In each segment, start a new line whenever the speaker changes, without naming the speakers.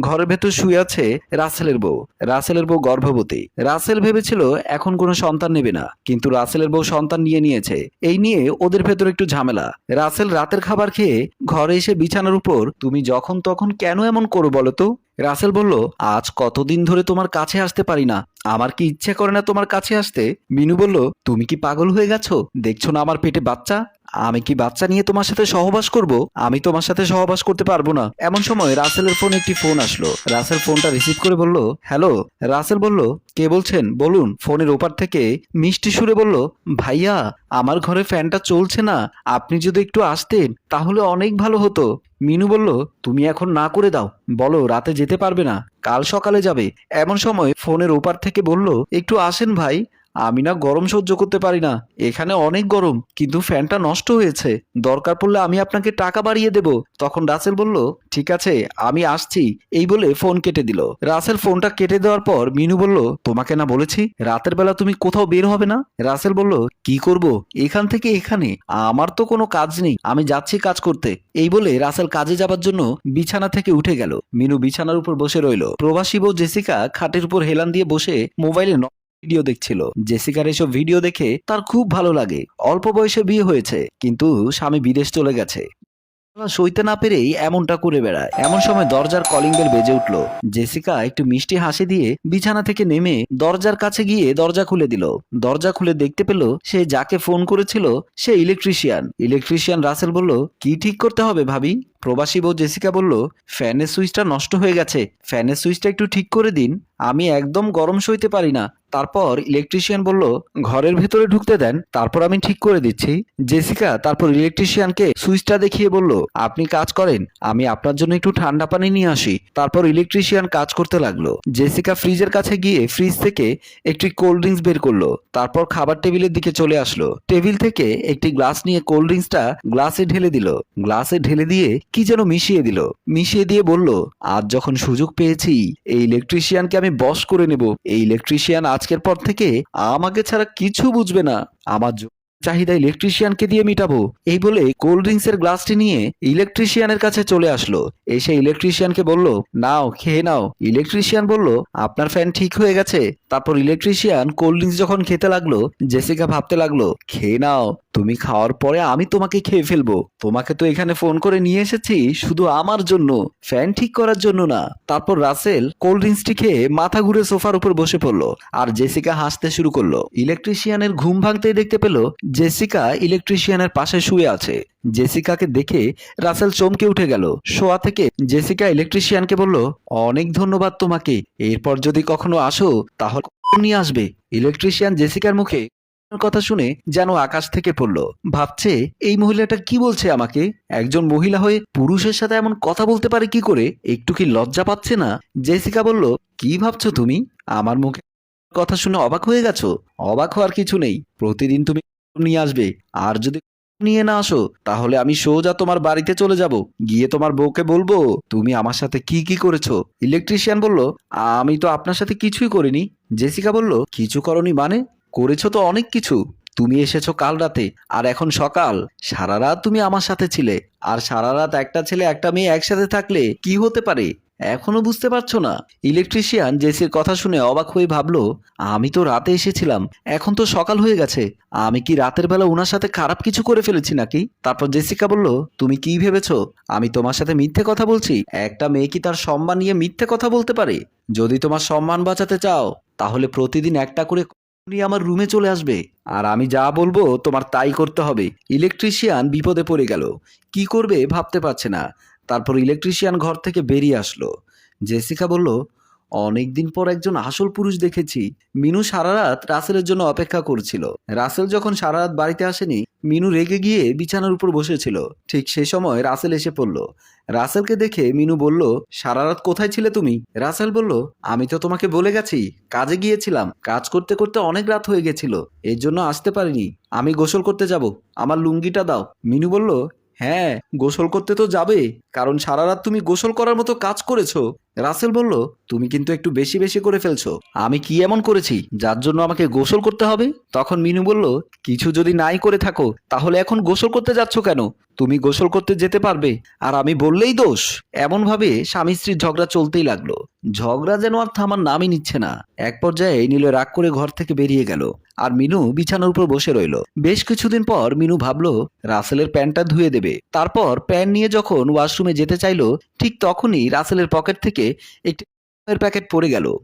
ঘরের ভেতর শুয়ে আছে রাসেলের বউ। রাসেলের বউ গর্ভবতী। রাসেল ভেবেছিল, এখন কোনো সন্তান নেবে না। কিন্তু রাসেলের বউ সন্তান নিয়ে নিয়েছে। এই নিয়ে ওদের ভেতর একটু ঝামেলা। রাসেল রাতের খাবার খেয়ে ঘরে এসে বিছানার উপর, তুমি যখন তখন কেন এমন করো বলো তো? রাসেল বলল, আজ কতদিন ধরে তোমার কাছে আসতে পারি না। আমার কি ইচ্ছে করে না তোমার কাছে আসতে? মিনু বলল, তুমি কি পাগল হয়ে গেছো? দেখছ না আমার পেটে বাচ্চা? আমি কি বাচ্চা নিয়ে তোমার সাথে সহবাস করব? আমি তোমার সাথে সহবাস করতে পারব না। এমন সময় রাসেলের ফোনে একটি ফোন আসলো। রাসেল ফোনটা রিসিভ করে বলল হ্যালো রাসেল বলল, কে বলছেন? বলুন। ফোনের ওপার থেকে মিষ্টি সুরে বলল, ভাইয়া, আমার ঘরে ফ্যানটা চলছে না। আপনি যদি একটু আসতেন, তাহলে অনেক ভালো হতো। মিনু বলল, তুমি এখন না করে দাও। বলো, রাতে যেতে পারবে না। কাল সকালে যাবে। এমন সময় ফোনের ওপার থেকে বলল, একটু আসেন ভাই। আমি না গরম সহ্য করতে পারি না। এখানে অনেক গরম, কিন্তু ফ্যানটা নষ্ট হয়েছে। দরকার পড়লে আমি আপনাকে টাকা বাড়িয়ে দেব। তখন রাসেল বলল, ঠিক আছে, আমি আসছি। এই বলে ফোন কেটে দিল। রাসেল ফোনটা কেটে দেওয়ার পর মিনু বলল, তোমাকে না বলেছি, রাতের বেলা তুমি কোথাও বের হবে না? রাসেল বলল, কি করব? এখান থেকে এখানে। আমার তো কোনো কাজ নেই। আমি যাচ্ছি কাজ করতে। এই বলে রাসেল কাজে যাবার জন্য বিছানা থেকে উঠে গেল। মিনু বিছানার উপর বসে রইল। প্রবাসী বউ জেসিকা খাটের উপর হেলান দিয়ে বসে মোবাইলে ভিডিও দেখছিল। জেসিকার এসব ভিডিও দেখে তার খুব ভালো লাগে। অল্প বয়সে বিয়ে হয়েছে, কিন্তু স্বামী বিদেশ চলে গেছে। সইতে না পেরেই এমনটা করে বেড়ায়। এমন সময় দরজার কলিং বেল বেজে উঠল। জেসিকা একটু মিষ্টি হাসি দিয়ে বিছানা থেকে নেমে দরজার কাছে গিয়ে দরজা খুলে দিল। দরজা খুলে দেখতে পেল, সে যাকে ফোন করেছিল, সে ইলেকট্রিশিয়ান ইলেকট্রিশিয়ান রাসেল বলল, কি ঠিক করতে হবে ভাবি? প্রবাসী বউ জেসিকা বলল, ফ্যানের সুইচটা নষ্ট হয়ে গেছে। ফ্যানের সুইচটা একটু ঠিক করে দিন। আমি একদম গরম সইতে পারি না। তারপর ইলেকট্রিশিয়ান বলল, ঘরের ভেতরে ঢুকতে দেন, তারপর আমি ঠিক করে দিচ্ছি। জেসিকা তারপর ইলেকট্রিশিয়ানকে সুইচটা দেখিয়ে বলল, আপনি কাজ করেন, আমি আপনার জন্য একটু ঠান্ডা পানি নিয়ে আসি। তারপর ইলেকট্রিশিয়ান কাজ করতে লাগল। জেসিকা ফ্রিজের কাছে গিয়ে ফ্রিজ থেকে একটি কোল্ড ড্রিঙ্কস বের করল, তারপর খাবার টেবিলের দিকে চলে আসলো। টেবিল থেকে একটি গ্লাস নিয়ে কোল্ড ড্রিঙ্কসটা গ্লাসে ঢেলে দিল। গ্লাসে ঢেলে দিয়ে কি যেন মিশিয়ে দিল। মিশিয়ে দিয়ে বলল, আজ যখন সুযোগ পেয়েছি, এই ইলেকট্রিশিয়ানকে আমি বশ করে নেব। এই ইলেকট্রিশিয়ান আজকের পর থেকে আমাকে ছাড়া কিছু বুঝবে না। আমার চাহিদা ইলেকট্রিশিয়ানকে দিয়ে মিটাবো? এই বলে কোল্ড ড্রিঙ্কস এর গ্লাসটি নিয়ে ইলেকট্রিশিয়ানের কাছে চলে আসলো। এসে ইলেকট্রিশিয়ানকে বলল, নাও, খেয়ে নাও। ইলেকট্রিশিয়ান বলল, আপনার ফ্যান ঠিক হয়ে গেছে। তারপর ইলেকট্রিশিয়ান কোল্ড ড্রিঙ্কস যখন খেতে লাগল জেসিকা ভাবতে লাগল, খেয়ে নাও, তুমি খাওয়ার পরে আমি তোমাকে খেয়ে ফেলব। তোমাকে তো এখানে ফোন করে নিয়ে এসেছি, শুধু আমার জন্য ফ্যান ঠিক করার জন্য না। তারপর রাসেল কোল্ড ড্রিঙ্কসটি খেয়ে মাথা ঘুরে সোফার উপর বসে পড়ল, আর জেসিকা হাসতে শুরু করল। ইলেকট্রিশিয়ানের ঘুম ভাঙতেই দেখতে পেল জেসিকা ইলেকট্রিশিয়ানের পাশে শুয়ে আছে। জেসিকাকে দেখে রাসেল চমকে উঠে গেল। শোয়া থেকে জেসিকা ইলেকট্রিশিয়ানকে বলল, অনেক ধন্যবাদ তোমাকে। এরপর যদি কখনো আসো, তাহলে নিয়ে আসবে? ইলেকট্রিশিয়ান জেসিকার মুখে কথা শুনে যেন আকাশ থেকে পড়ল। ভাবছে, এই মহিলাটা কি বলছে আমাকে? একজন মহিলা হয়ে পুরুষের সাথে এমন কথা বলতে পারে কি করে? একটু কি লজ্জা পাচ্ছে না? জেসিকা বলল, কি ভাবছ তুমি? আমার মুখে কথা শুনে অবাক হয়ে গেছো? অবাক হওয়ার কিছু নেই। প্রতিদিন তুমি নিয়ে আসবে। আর যদি নিয়ে না আসো, তাহলে আমি সোজা তোমার বাড়িতে চলে যাব। গিয়ে তোমার বউকে বলব, তুমি আমার সাথে কি কি করেছ? ইলেকট্রিশিয়ান বলল, আমি তো আপনার সাথে কিছুই করিনি। জেসিকা বলল, কিছু করনি মানে? করেছ তো অনেক কিছু। তুমি এসেছ কাল রাতে, আর এখন সকাল। সারা রাত তুমি আমার সাথে ছিলে, আর সারা রাত একটা ছেলে, একটা মেয়ে একসাথে থাকলে কি হতে পারে? এখনও বুঝতে পারছ না? ইলেকট্রিশিয়ান জেসির কথা শুনে অবাক হয়ে ভাবলো, আমি তো রাতে এসেছিলাম। এখন তো সকাল হয়ে গেছে। আমি কি রাতের বেলা ওনার সাথে খারাপ কিছু করে ফেলেছি নাকি? তারপর জেসিকা বলল, তুমি কি ভেবেছো? আমি তোমার সাথে মিথ্যে কথা বলছি। একটা মেয়ে কি তার সম্মান নিয়ে মিথ্যে কথা বলতে পারে? যদি তোমার সম্মান বাঁচাতে চাও, তাহলে প্রতিদিন একটা করে আমার রুমে চলে আসবে। আর আমি যা বলব, তোমার তাই করতে হবে। ইলেকট্রিশিয়ান বিপদে পড়ে গেল। কি করবে ভাবতে পারছে না। তারপর ইলেকট্রিশিয়ান ঘর থেকে বেরিয়ে আসলো। জেসিকা বলল অনেক দিন পর একজন আসল পুরুষ দেখেছি। মিনু সারা রাত রাসেলের জন্য অপেক্ষা করছিল। রাসেল যখন সারা রাত বাড়িতে আসেনি, মিনু রেগে গিয়ে বিছানার উপর বসেছিল। ঠিক সেই সময় রাসেল এসে পড়ল। রাসেলকে দেখে মিনু বলল সারা রাত কোথায় ছিলে তুমি? রাসেল বলল, আমি তো তোমাকে বলে গেছি, কাজে গিয়েছিলাম। কাজ করতে করতে অনেক রাত হয়ে গেছিল। এর জন্য আসতে পারিনি। আমি গোসল করতে যাব। আমার লুঙ্গিটা দাও। মিনু বলল হ্যাঁ গোসল করতে তো যাবে। কারণ সারা রাত তুমি গোসল করার মতো কাজ করেছ। রাসেল বলল, তুমি কিন্তু একটু বেশি বেশি করে ফেলছো। আমি কি এমন করেছি যার জন্য আমাকে গোসল করতে হবে? তখন মিনু বলল, কিছু যদি নাই করে থাকো, তাহলে এখন গোসল করতে যাচ্ছ কেন? তুমি গোসল করতে যেতে পারবে। আর আমি বললেই দোষ। এমনভাবে স্বামী স্ত্রীর ঝগড়া চলতেই লাগল। ঝগড়া যেন আর থামার নামই নিচ্ছে না। এক পর্যায়ে নীল রাগ করে ঘর থেকে বেরিয়ে গেল আর মিনু বিছানার উপর বসে রইল। বেশ কিছুদিন পর মিনু ভাবলো, রাসেলের প্যান্টটা ধুয়ে দেবে। তারপর প্যান্ট নিয়ে যখন ওয়াশরুমে যেতে চাইলো, ঠিক তখনই রাসেলের পকেট থেকে একটি প্যাকেট পড়ে গেল।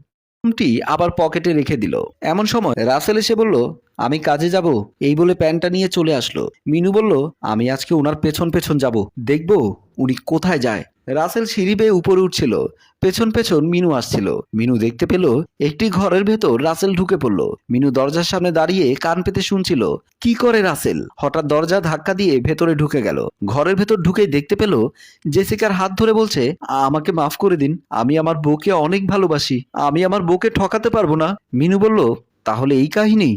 টি আবার পকেটে রেখে দিল। এমন সময় রাসেল এসে বলল, আমি কাজে যাব? এই বলে প্যান্টটা নিয়ে চলে আসলো। মিনু বলল, আমি আজকে ওনার পেছন পেছন যাব। দেখব উনি কোথায় যায়? রাসেল সিঁড়ি বেয়ে উপরে উঠছিল। পেছন পেছন মিনু আসছিল। মিনু দেখতে পেল, একটি ঘরের ভেতর রাসেল ঢুকে পড়ল। মিনু দরজার সামনে দাঁড়িয়ে কান পেতে শুনছিল, কি করে রাসেল? হঠাৎ দরজা ধাক্কা দিয়ে ভেতরে ঢুকে গেল। ঘরের ভেতর ঢুকেই দেখতে পেল, জেসিকার হাত ধরে বলছে, আমাকে মাফ করে দিন, আমি আমার বউকে অনেক ভালোবাসি, আমি আমার বউকে ঠকাতে পারব না। মিনু বলল তাহলে এই কাহিনী?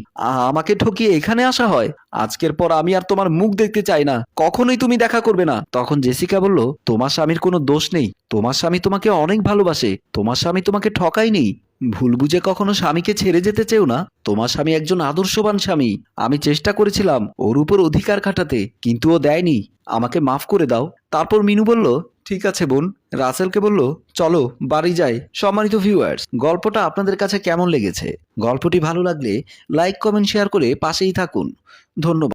আমাকে ঠকিয়ে এখানে আসা হয়। আজকের পর আমি আর তোমার মুখ দেখতে চাই না। কখনোই তুমি দেখা করবে না। তখন জেসিকা বলল, তোমার স্বামীর কোনো দোষ নেই। তোমার স্বামী তোমাকে অনেক ভালোবাসে। তোমার স্বামী তোমাকে ঠকায়নি ভুল বুঝে কখনো স্বামীকে ছেড়ে যেতে চেও না। তোমার স্বামী একজন আদর্শবান স্বামী। আমি চেষ্টা করেছিলাম ওর উপর অধিকার খাটাতে, কিন্তু ও দেয়নি। আমাকে মাফ করে দাও। তারপর মিনু বলল ঠিক আছে বোন। রাসেলকে বলল, চলো, বাড়ি যাই, সম্মানিত ভিউয়ার্স গল্পটা আপনাদের কাছে কেমন লেগেছে? গল্পটি ভালো লাগলে লাইক কমেন্ট শেয়ার করে পাশেই থাকুন। ধন্যবাদ।